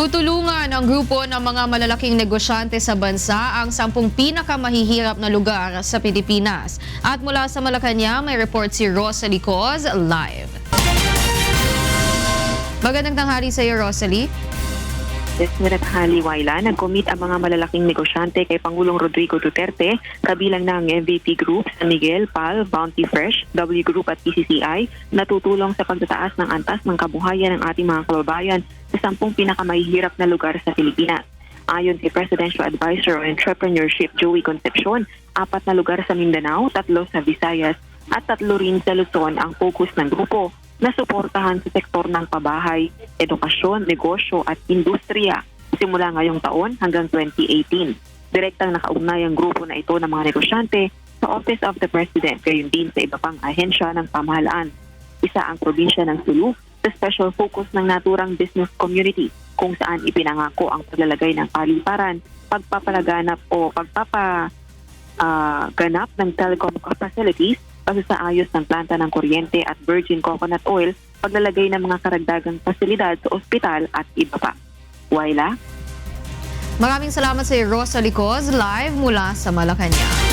Tutulungan ang grupo ng mga malalaking negosyante sa bansa ang sampung pinakamahihirap na lugar sa Pilipinas. At mula sa Malacanang, may report si Rosalie Coz live. Magandang tanghali sa iyo, Rosalie. Yes, Hali Waila, nag-commit ang mga malalaking negosyante kay Pangulong Rodrigo Duterte, kabilang ng MVP Group, San Miguel, PAL, Bounty Fresh, W Group at PCCI, na tutulong sa pagtataas ng antas ng kabuhayan ng ating mga kababayan sa sampung pinakamahihirap na lugar sa Pilipinas. Ayon kay Presidential Advisor on Entrepreneurship Joey Concepcion, apat na lugar sa Mindanao, tatlo sa Visayas, at tatlo rin sa Luzon ang focus ng grupo na suportahan sa sektor ng pabahay, edukasyon, negosyo at industriya simula ngayong taon hanggang 2018. Direktang nakaugnay ang grupo na ito ng mga negosyante sa Office of the President, gayon din sa iba pang ahensya ng pamahalaan. Isa ang probinsya ng Sulu sa special focus ng naturang business community kung saan ipinangako ang paglalagay ng paliparan, pagpapalaganap o pagpapa ah, ganap ng telecom facilities pagsasaayos ng planta ng kuryente at virgin coconut oil, paglalagay ng mga karagdagang pasilidad sa ospital at iba pa. Waila? Maraming salamat sa iyo, Rosalie Coz live mula sa Malacanang.